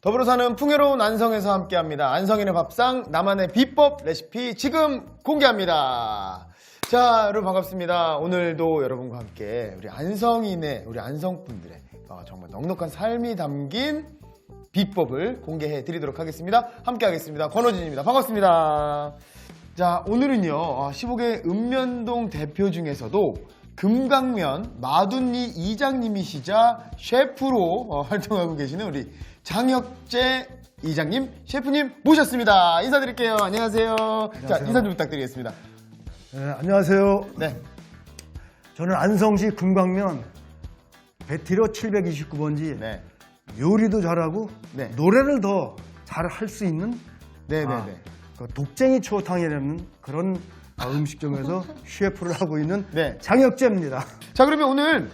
더불어 사는 풍요로운 안성에서 함께합니다. 안성인의 밥상 나만의 비법 레시피 지금 공개합니다. 자, 여러분 반갑습니다. 오늘도 여러분과 함께 우리 안성인의 우리 안성분들의 어, 정말 넉넉한 삶이 담긴 비법을 공개해 드리도록 하겠습니다. 함께 하겠습니다. 권호진입니다. 반갑습니다. 자, 오늘은요, 어, 15개 읍면동 대표 중에서도 금강면 마둔리 이장님이시자 셰프로 어, 활동하고 계시는 우리 장혁재 이장님, 셰프님 모셨습니다. 인사드릴게요. 안녕하세요. 자, 안녕하세요. 인사 좀 부탁드리겠습니다. 네, 안녕하세요. 네. 저는 안성시 금강면 베티로 729번지 네. 요리도 잘하고 네. 노래를 더 잘 할 수 있는 네네네. 아, 그 독쟁이 추어탕이라는 그런 아, 음식점에서 셰프를 하고 있는 네. 장혁재입니다. 자, 그러면 오늘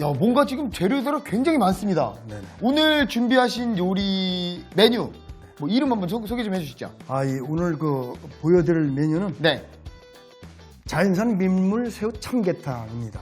야, 뭔가 지금 재료들이 굉장히 많습니다. 네네. 오늘 준비하신 요리 메뉴 뭐 이름 한번 소, 소개 좀 해주시죠. 아, 이 오늘 그 보여드릴 메뉴는 네. 자연산 민물 새우 참게탕입니다.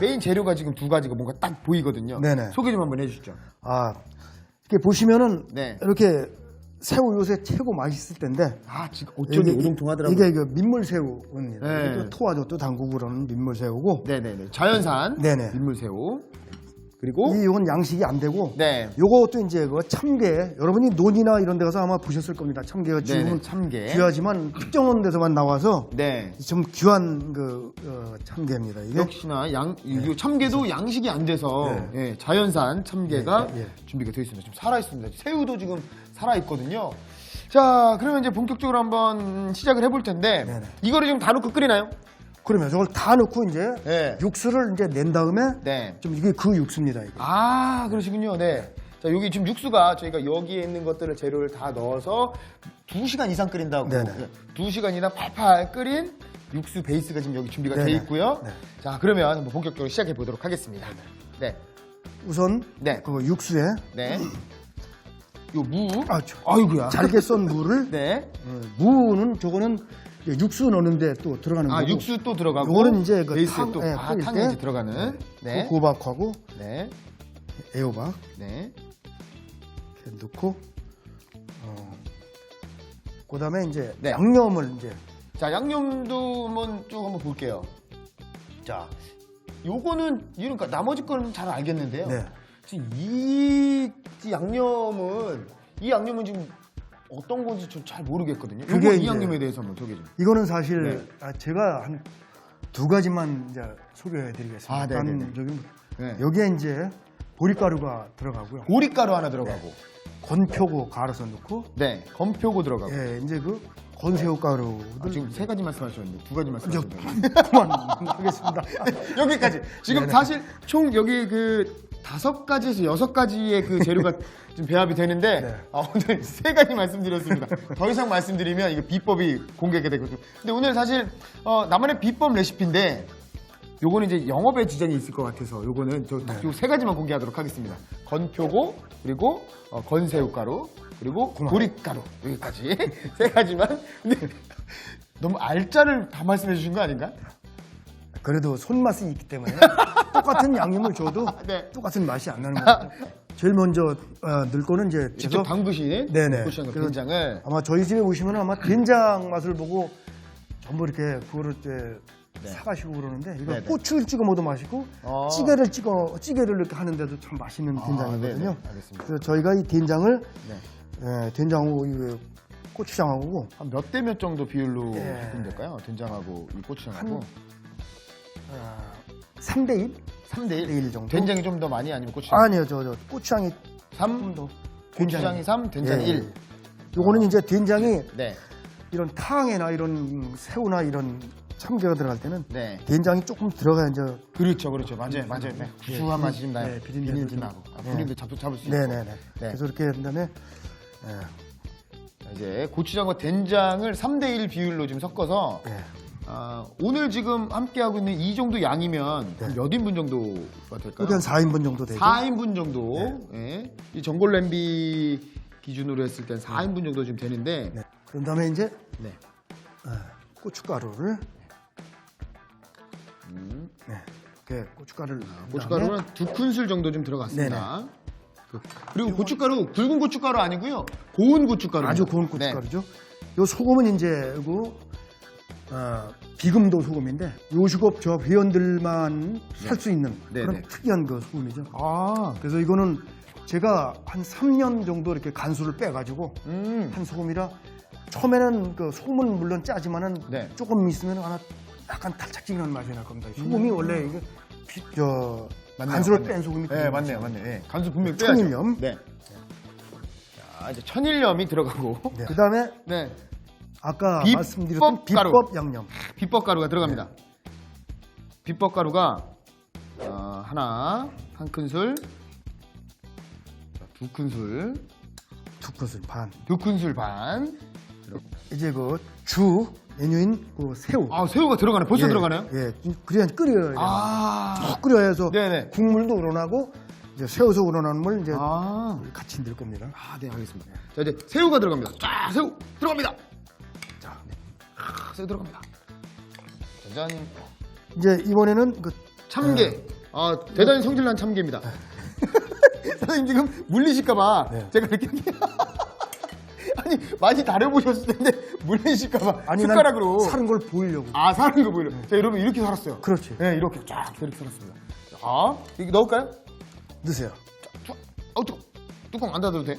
메인 재료가 지금 두 가지가 뭔가 딱 보이거든요. 네네. 소개 좀 한번 해주시죠. 아, 이렇게 보시면은 네. 이렇게 새우 요새 최고 맛있을 텐데 아, 지금 어쩐지 이게- 오동통하더라고요. 이게 그 민물새우입니다. 네. 이게 또 당국으로는 민물새우고 네네네. 자연산 네네. 민물새우 그리고 이 이건 양식이 안 되고 네. 요것도 이제 그 참게 여러분이 논이나 이런 데 가서 아마 보셨을 겁니다. 참게가 네네, 지금은 참게. 귀하지만 특정한 데서만 나와서 네. 좀 귀한 그 어, 참게입니다. 이게 역시나 양, 이 참게도 양식이 안 돼서 네. 예, 자연산 참게가 예, 예. 준비가 되어 있습니다. 지금 살아 있습니다. 새우도 지금 살아 있거든요. 자, 그러면 이제 본격적으로 한번 시작을 해볼 텐데 네네. 이거를 지금 다 넣고 끓이나요? 그러면 저걸 다 넣고 이제 네. 육수를 이제 낸 다음에 네. 좀 이게 그 육수입니다. 이게. 아, 그러시군요. 네. 자, 여기 지금 육수가 저희가 여기에 있는 것들을 재료를 다 넣어서 2시간 이상 끓인다고. 네네. 예, 2시간이나 팔팔 끓인 육수 베이스가 지금 여기 준비가 돼 네네. 있고요. 네. 자, 그러면 한번 본격적으로 시작해 보도록 하겠습니다. 네. 우선 네. 그 육수에 네. 요 무. 아, 저- 아이고야. 잘게 썬 물을 네. 어, 무는 저거는 육수 넣는데 또 들어가는 아, 거고 육수 또 들어가고. 요거는 이제 그 베이스에 탕, 또 예, 아, 끓일 탕에 때 이제 들어가는. 네. 그 고박하고 네. 애호박 네. 이렇게 넣고 어, 그다음에 이제 네. 양념을 이제 자, 양념도 한번 쭉 한번 볼게요. 자, 요거는 이러니까 나머지 거는 잘 알겠는데요. 네. 지금 이, 이 양념은 이 양념은 지금 어떤 건지 좀 잘 모르겠거든요. 그게 요거 이 이제- 양념에 대해서 한번 소개 좀. 이거는 사실 네. 아, 제가 한 두 가지만 이제 소개해 드리겠습니다. 아, 네네네. 일단 저기 네. 여기에 이제 보리가루가 들어가고요. 보리가루 하나 들어가고, 건표고 갈아서 넣고 네, 건표고 들어가고. 예, 이제 그 건새우 가루 아, 지금 세 가지 말씀하셨는데 두 가지 저 말씀하셨는데 그만 하겠습니다. 여기까지 지금. 사실 총 여기 그 다섯 가지에서 여섯 가지의 그 재료가 좀 배합이 되는데 네. 아, 오늘 세 가지 말씀드렸습니다. 더 이상 말씀드리면 이거 비법이 공개가 되거든요. 근데 오늘 사실 어, 나만의 비법 레시피인데 요거는 이제 영업에 지장이 있을 것 같아서 요거는 네. 저딱요세 가지만 공개하도록 하겠습니다. 건표고 그리고 어, 건새우가루 그리고 보리가루 여기까지 세 가지만 근데 너무 알짜를 다 말씀해 주신 거 아닌가? 그래도 손맛이 있기 때문에 똑같은 양념을 줘도 네. 똑같은 맛이 안 나는 거예요. 제일 먼저 어, 넣을 거는 이제 직접 그래서 담그신 네네. 고추장과 그래서 된장을 아마 저희 집에 오시면 아마 된장 맛을 보고 전부 이렇게 그거를 이제 네. 사가시고 그러는데 이거 네네. 고추를 찍어 먹어도 맛있고 어. 찌개를 찍어 찌개를 이렇게 하는데도 참 맛있는 아, 된장이거든요. 네네. 알겠습니다. 그래서 저희가 이 된장을 네. 예, 된장하고 이 고추장하고 한 몇 대 몇 정도 비율로 예. 해주면 될까요? 된장하고 이 고추장하고 3대 1? 3대 1. 1 정도. 된장이 좀 더 많이 아니면 고추장? 아니요, 저, 저 고추장이 3, 더 고추장이 3, 된장이 예, 1. 예. 요거는 이제 된장이 네. 이런 탕이나 이런 새우나 이런 참게가 들어갈 때는 네. 된장이 조금 들어가야 이제 그렇죠, 그렇죠. 맞아요, 맞아요. 네. 구수한 맛이 좀 나요. 네, 비린내도 비린내 좀- 나고. 아, 네. 비린내 잡, 잡을 수 있고. 네네네. 네. 그래서 이렇게 한 다음에 예, 자, 이제 고추장과 된장을 3대 1 비율로 지금 섞어서 예. 아, 오늘 지금 함께하고 있는 이 정도 양이면 한몇 인분 정도가 될까요? 한 4인분 정도 되죠. 4인분 정도. 예. 이 전골 냄비 기준으로 했을 땐 4인분 정도 지금 되는데 네. 그런 다음에 이제 네. 예, 고춧가루를 음. 네. 이렇게 고춧가루를 고춧가루는 두 큰술 정도 좀 들어갔습니다. 그- 그리고 고춧가루 굵은 고춧가루 아니고요. 고운 고춧가루. 아주 고운 네. 고춧가루죠. 요 소금은 이제 이거 어, 비금도 소금인데 요식업 조합 회원들만 살 수 있는 네, 그런 네. 특이한 그 소금이죠. 아, 그래서 이거는 제가 한 3년 정도 이렇게 간수를 빼가지고 음. 한 소금이라 처음에는 그 소금은 물론 짜지만은 네. 조금 있으면 하나 약간 달짝지근한 맛이 날 겁니다. 소금이 원래 이게 비- 저 음. 맞네요, 간수를 맞네요. 뺀 소금이 네, 맞네요. 맞네요. 예, 간수 분명히 빼야죠. 천일염. 네. 자, 이제 천일염이 들어가고. 네. 그다음에 네. 아까 비법 말씀드렸던 가루. 비법 양념. 비법 가루가 들어갑니다. 비법 가루가 어, 하나, 한 큰술, 자, 두 큰술, 두 큰술 반. 두 큰술 반. 이제 그 주 메뉴인 그 새우. 아, 새우가 들어가네. 벌써 예, 들어가네요. 예, 그래야 끓여야 돼요. 아, 쭉 끓여야 해서 네네. 국물도 우러나고 이제 새우서 우러나는 물 이제 아, 같이 넣을 겁니다. 아, 네, 알겠습니다. 자, 이제 새우가 들어갑니다. 자, 새우 들어갑니다. 자, 네. 아, 새우 들어갑니다. 짜잔. 이제 이번에는 그 참게. 아, 대단히 성질난 참게입니다. 선생님 지금 물리실까봐 네. 제가 이렇게 아니 많이 다려보셨을 텐데 물리실까봐 아니 난 숟가락으로 사는 걸 보이려고. 아 사는 거 보이려. 자 여러분 이렇게 살았어요. 그렇지. 네 이렇게 쫙 이렇게 살았습니다. 자 이거 넣을까요? 넣으세요. 자, 어 뚜껑 뚜껑 안 닫아도 돼?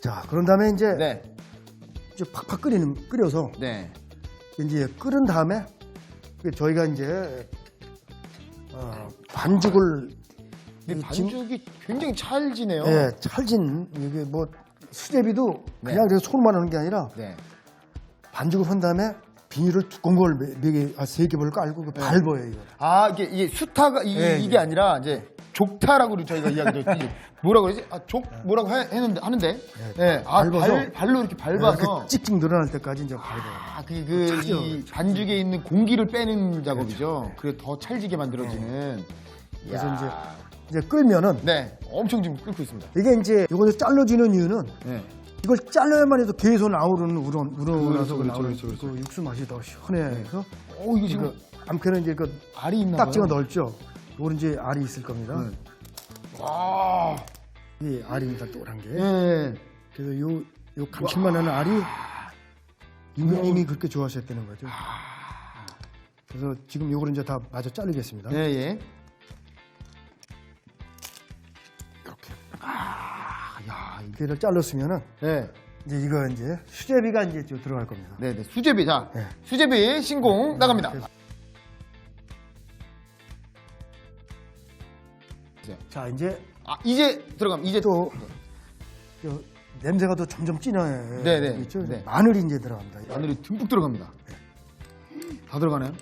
자, 그런 다음에 이제 네. 팍팍 끓이는 끓여서 네. 이제 끓은 다음에 그 저희가 이제 어, 반죽을 이 진- 반죽이 굉장히 찰지네요. 예, 찰진 이게 뭐 수제비도 네. 그냥 그래서 손만 하는 게 아니라 네. 반죽을 한 다음에 비닐을 두꺼운 걸네 개, 아, 세 개 벌 깔고 그 밟아요, 이거. 아 이게 이게 수타가 이, 예, 게 예. 아니라 이제 족타라고 저희가 이야기를 이제 뭐라고 그러지? 아, 족 뭐라고 해, 했는데 하는데 예. 아, 밟아서. 발, 발로 이렇게 밟아서 이렇게 찍찍 늘어날 때까지 이제 밟아요. 아, 그게 그, 이 반죽에 있는 공기를 빼는 작업이죠. 그래 더 찰지게 만들어지는. 그래서 이야. 이제 이제 끌면은 네, 엄청 지금 끓고 있습니다. 이게 이제 이거를 잘라주는 이유는 네. 이걸 잘라야만 해도 계속 나오는 우러 그렇죠, 우러나서 그렇죠, 나오는 그렇죠, 그렇죠. 그 육수 맛이 더 시원해서 오 이게 지금 그 암캐는 이제 그 알이 있나 봐요. 딱지가 넓죠. 요런 이제 알이 있을 겁니다. 네. 와. 이 알입니다, 또란 게. 네. 그래서 요, 요 감칠맛 나는 알이 유명님이 그렇게 좋아하셨다는 거죠. 그래서 지금 요거를 이제 다 마저 자르겠습니다. 예, 예. 이렇게. 아, 야, 이- 이렇게 잘랐으면은 네. 이제 이거 이제 수제비가 이제 좀 들어갈 겁니다. 네, 네. 수제비. 자, 네. 수제비 신공 나갑니다. 자, 이제 아, 이제 들어가면 이제 또 요 냄새가 또 점점 진해요. 네, 네. 있죠? 네. 마늘이 이제 들어갑니다. 마늘이 듬뿍 들어갑니다. 다 들어가나요?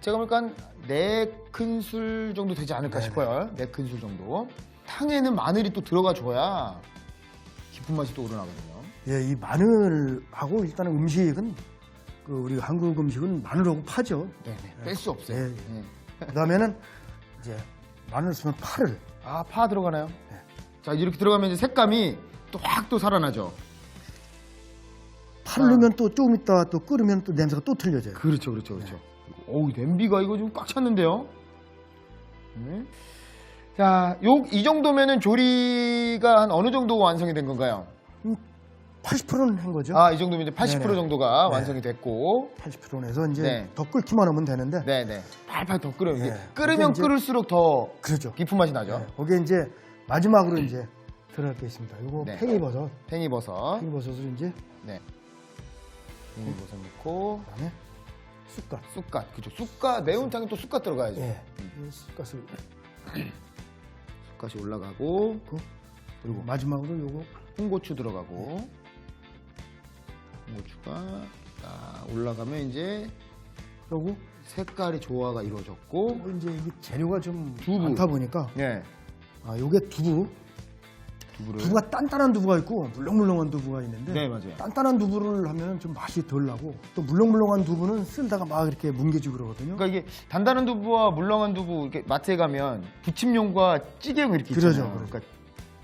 제가 보니까 네 큰술 정도 되지 않을까 싶어요. 네 큰술 정도. 탕에는 마늘이 또 들어가 줘야 깊은 맛이 또 우러나거든요. 예, 이 마늘하고 일단은 음식은 그 우리 한국 음식은 마늘하고 파죠. 네, 뺄수 없어요. 네. 네. 그다음에는 이제 마늘 쓰면 파를 아, 파 들어가나요? 네. 자, 이렇게 들어가면 이제 색감이 또 확 또 살아나죠. 파를 넣으면 또 조금 있다 또 끓으면 또 냄새가 또 틀려져요. 그렇죠, 그렇죠, 그렇죠. 어우, 냄비가 이거 좀 꽉 찼는데요. 네. 자, 요, 이 정도면은 조리가 한 어느 정도 완성이 된 건가요? 80%는 한 거죠. 아, 이 정도면 이제 80% 네네. 정도가 네. 완성이 됐고. 80%는 해서 이제 네. 더 끓기만 하면 되는데 네네. 팔팔 더 끓여요. 이게 네. 끓으면 이제- 끓을수록 더 그렇죠. 깊은 맛이 나죠. 네. 거기에 이제 마지막으로 이제 들어갈 게 있습니다. 이거 네. 팽이버섯, 팽이버섯. 팽이버섯을 이제 네. 팽이버섯 넣고. 그 다음에 쑥갓. 쑥갓. 그죠. 쑥갓. 매운탕에 또 쑥갓 들어가야죠. 예. 이 쑥갓을 쑥갓이 올라가고. 그리고 마지막으로 요거 홍고추 들어가고. 홍 고추가 딱 올라가면 이제 그러고 색깔이 조화가 이루어졌고. 이제 이게 재료가 좀 두부. 많다 보니까 네. 아, 요게 두부. 두부를. 두부가 단단한 두부가 있고 물렁물렁한 두부가 있는데 네, 맞아요. 단단한 두부를 하면 좀 맛이 덜 나고 또 물렁물렁한 두부는 쓸다가 막 이렇게 뭉개지고 그러거든요. 그러니까 이게 단단한 두부와 물렁한 두부 이렇게 마트에 가면 부침용과 찌개용 이렇게 그러죠, 있잖아요. 그러죠. 그러니까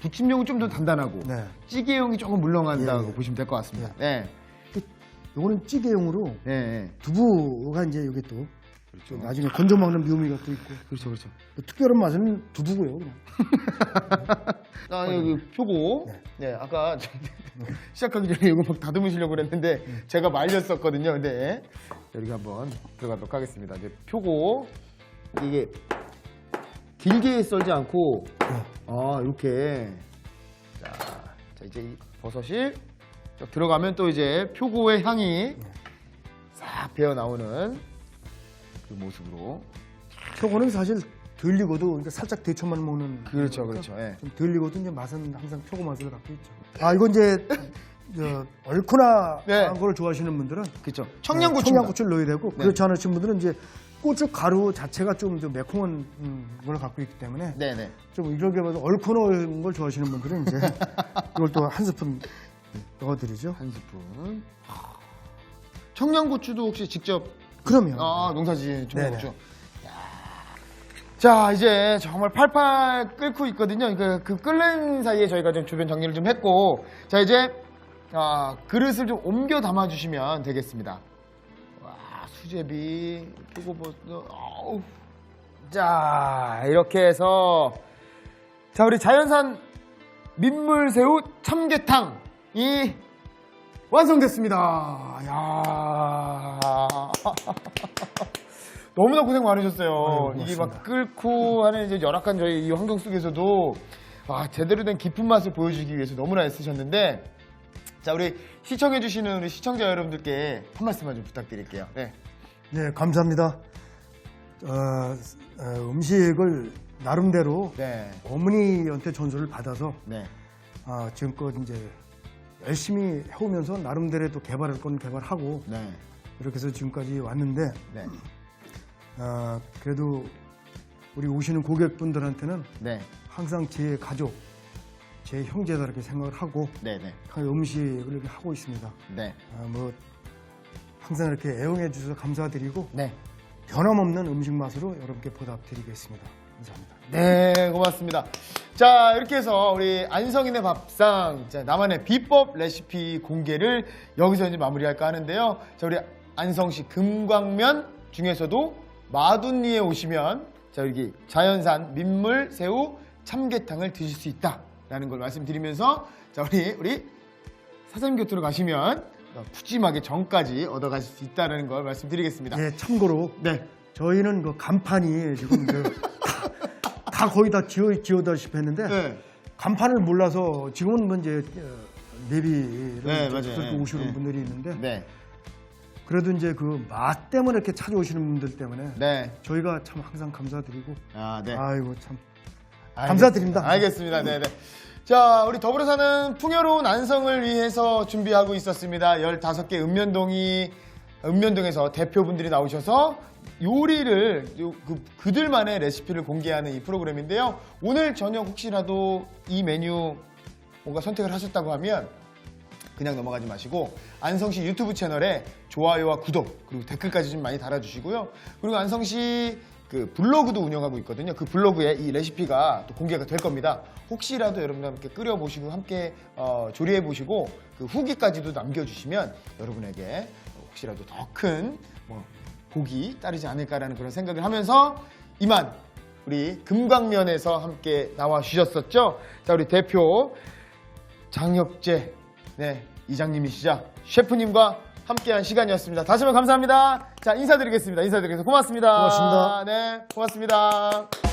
부침용은 좀 더 단단하고 네. 찌개용이 조금 물렁하다고 예, 예. 보시면 될 것 같습니다. 네. 요거는 찌개용으로 네, 네. 두부가 이제 여기 또좀 나중에 건져 먹는 묘미가 또 있고 그렇죠, 그렇죠. 또 특별한 맛은 두부고요. 그냥. 아, 여기 표고. 네, 아까 좀 시작하기 전에 이거 막 다듬으시려고 그랬는데 제가 말렸었거든요. 근데 여기 한번 들어가도록 하겠습니다. 이제 표고 이게 길게 썰지 않고 아 이렇게 자, 자 이제 이 버섯이 쭉 들어가면 또 이제 표고의 향이 싹 배어 나오는 그 모습으로 표고는 사실 덜 익어도 그러니까 살짝 데쳐만 먹는 그렇죠, 그렇죠. 예. 좀덜 익어도 이제 맛은 항상 표고 맛을 갖고 있죠. 아 이건 이제 저 얼큰한 네. 걸 좋아하시는 분들은 그렇죠. 청양고추. 청양고추를 넣어야 되고 네. 그렇지 않으신 분들은 이제 고추 가루 자체가 좀, 좀 매콤한 음, 걸 갖고 있기 때문에 네네. 좀 이렇게 봐도 얼큰한 걸 좋아하시는 분들은 이제 이걸 또 한 스푼 넣어드리죠. 한 스푼. 청양고추도 혹시 직접 그러면 아 농사지은 네네. 청양고추. 야. 자 이제 정말 팔팔 끓고 있거든요. 그, 그 끓는 사이에 저희가 좀 주변 정리를 좀 했고 자 이제 아, 그릇을 좀 옮겨 담아 주시면 되겠습니다. 와 수제비 표고버섯. 아우. 자 이렇게 해서 자 우리 자연산 민물새우 참게탕 이 완성됐습니다. 야 너무나 고생 많으셨어요. 아유, 이게 고맙습니다. 막 끓고 하는 이제 열악한 저희 이 환경 속에서도 아, 제대로 된 깊은 맛을 보여주기 위해서 너무나 애쓰셨는데 자 우리 시청해주시는 우리 시청자 여러분들께 한 말씀만 좀 부탁드릴게요. 네. 네 감사합니다. 어, 어, 음식을 나름대로 네. 어머니한테 전수를 받아서 네. 아, 지금껏 이제 열심히 해오면서 나름대로 또 개발할 건 개발하고 네. 이렇게 해서 지금까지 왔는데 네. 아, 그래도 우리 오시는 고객분들한테는 네. 항상 제 가족, 제 형제다 이렇게 생각을 하고 네. 네. 그 음식을 이렇게 하고 있습니다. 네. 아, 뭐 항상 이렇게 애용해 주셔서 감사드리고 네. 변함없는 음식 맛으로 여러분께 보답드리겠습니다. 감사합니다. 네, 고맙습니다. 자, 이렇게 해서 우리 안성인의 밥상, 자, 나만의 비법 레시피 공개를 여기서 이제 마무리할까 하는데요. 자, 우리 안성시 금광면 중에서도 마둔리에 오시면, 자, 여기 자연산 민물, 새우, 참게탕을 드실 수 있다라는 걸 말씀드리면서, 자, 우리, 우리 사장님 곁으로 가시면 어, 푸짐하게 정까지 얻어가실 수 있다는 걸 말씀드리겠습니다. 예, 참고로 네. 저희는 그 간판이 지금 그 다 거의 다 지어 지어다시피 했는데 네. 간판을 몰라서 지금은 뭐 이제 어, 내비를 네. 들고 네, 오시는 네. 분들이 있는데 네. 그래도 이제 그 맛 때문에 이렇게 찾아오시는 분들 때문에 네. 저희가 참 항상 감사드리고 아, 네. 아이고 참 알겠습니다. 감사드립니다. 알겠습니다. 네 네. 자, 우리 더불어 사는 풍요로운 안성을 위해서 준비하고 있었습니다. 15개 읍면동이, 읍면동에서 대표분들이 나오셔서 요리를, 요, 그, 그들만의 레시피를 공개하는 이 프로그램인데요. 오늘 저녁 혹시라도 이 메뉴 뭔가 선택을 하셨다고 하면 그냥 넘어가지 마시고 안성시 유튜브 채널에 좋아요와 구독 그리고 댓글까지 좀 많이 달아주시고요. 그리고 안성시 그 블로그도 운영하고 있거든요. 그 블로그에 이 레시피가 또 공개가 될 겁니다. 혹시라도 여러분들 함께 끓여보시고 함께 어, 조리해보시고 그 후기까지도 남겨주시면 여러분에게 혹시라도 더 큰 뭐, 복이 따르지 않을까라는 그런 생각을 하면서 이만 우리 금강면에서 함께 나와 주셨었죠. 자 우리 대표 장혁재 네, 이장님이시자 셰프님과 함께한 시간이었습니다. 다시 한번 감사합니다. 자 인사드리겠습니다. 인사드리겠습니다. 고맙습니다. 고맙습니다. 네, 고맙습니다.